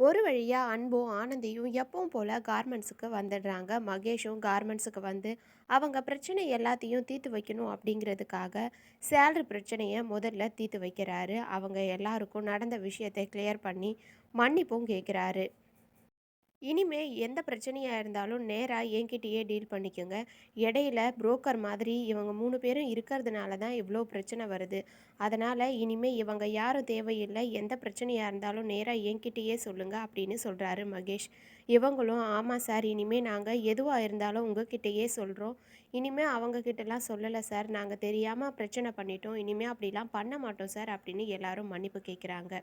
ஒரு வழியாக அன்பும் ஆனந்தியும் எப்பவும் போல் கார்மெண்ட்ஸுக்கு வந்துடுறாங்க. மகேஷும் கார்மெண்ட்ஸுக்கு வந்து அவங்க பிரச்சனை எல்லாத்தையும் தீர்த்து வைக்கணும் அப்படிங்கிறதுக்காக சேலரி பிரச்சனையை முதல்ல தீர்த்து வைக்கிறாரு. அவங்க எல்லாருக்கும் நடந்த விஷயத்தை கிளியர் பண்ணி மன்னிப்பும் கேட்குறாரு இனிமே எந்த பிரச்சனையாக இருந்தாலும் நேராக என்கிட்டயே டீல் பண்ணிக்கோங்க. இடையில புரோக்கர் மாதிரி இவங்க மூணு பேரும் இருக்கிறதுனால தான் இவ்வளோ பிரச்சனை வருது. அதனால் இனிமே இவங்க யாரும் தேவையில்லை எந்த பிரச்சனையாக இருந்தாலும் நேராக என்கிட்டயே சொல்லுங்க அப்படின்னு சொல்கிறாரு மகேஷ். இவங்களும் ஆமாம் சார் இனிமேல் நாங்கள் எதுவாக இருந்தாலும் உங்ககிட்டயே சொல்கிறோம் இனிமேல் அவங்க கிட்டலாம் சார். நாங்கள் தெரியாமல் பிரச்சனை பண்ணிட்டோம். இனிமேல் அப்படிலாம் பண்ண மாட்டோம் சார் அப்படின்னு எல்லாரும் மன்னிப்பு கேட்குறாங்க.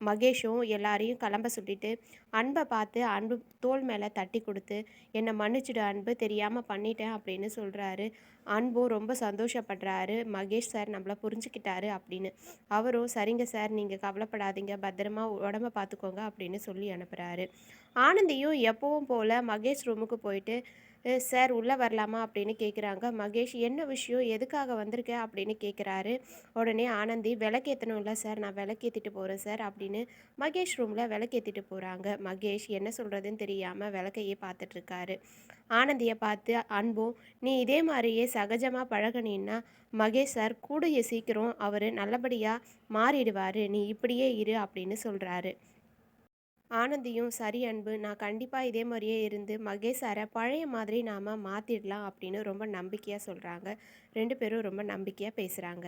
மகேஷும் எல்லாரையும் கிளம்ப சொல்லிட்டு அன்பை பார்த்து அன்பு தோல் மேலே தட்டி கொடுத்து என்னை மன்னிச்சிடு அன்பு தெரியாமல் பண்ணிட்டேன் அப்படின்னு சொல்கிறாரு அன்பும் ரொம்ப சந்தோஷப்படுறாரு. மகேஷ் சார் நம்மளை புரிஞ்சுக்கிட்டாரு அப்படின்னு. அவரும் சரிங்க சார் நீங்கள் கவலைப்படாதீங்க பத்திரமா உடம்ப பார்த்துக்கோங்க அப்படின்னு சொல்லி அனுப்புகிறாரு ஆனந்தியும் எப்பவும் போல் மகேஷ் ரூமுக்கு போயிட்டு சார் உள்ளே வரலாமா? அப்படின்னு கேட்குறாங்க மகேஷ் என்ன விஷயம்? எதுக்காக வந்திருக்க? அப்படின்னு கேட்குறாரு உடனே ஆனந்தி விளக்கேற்றணும்ல சார். நான் விளக்கேற்றிட்டு போகிறேன் சார் அப்படின்னு மகேஷ் ரூமில் விளக்கேற்றிட்டு போகிறாங்க மகேஷ் என்ன சொல்கிறதுன்னு தெரியாமல் விளக்கையே பார்த்துட்ருக்காரு ஆனந்தியை பார்த்து அன்பும் நீ இதே மாதிரியே சகஜமாக பழகுனீன்னா மகேஷ் சார் கூடிய சீக்கிரம் அவர் நல்லபடியாக மாறிடுவார். நீ இப்படியே இரு அப்படின்னு சொல்கிறாரு ஆனந்தியும் சரி அன்பு நான் கண்டிப்பாக இதே மாதிரியே இருந்து மகேஷ் சாரை பழைய மாதிரி நாம் மாற்றிடலாம் அப்படின்னு ரொம்ப நம்பிக்கையாக சொல்கிறாங்க ரெண்டு பேரும் ரொம்ப நம்பிக்கையாக பேசுகிறாங்க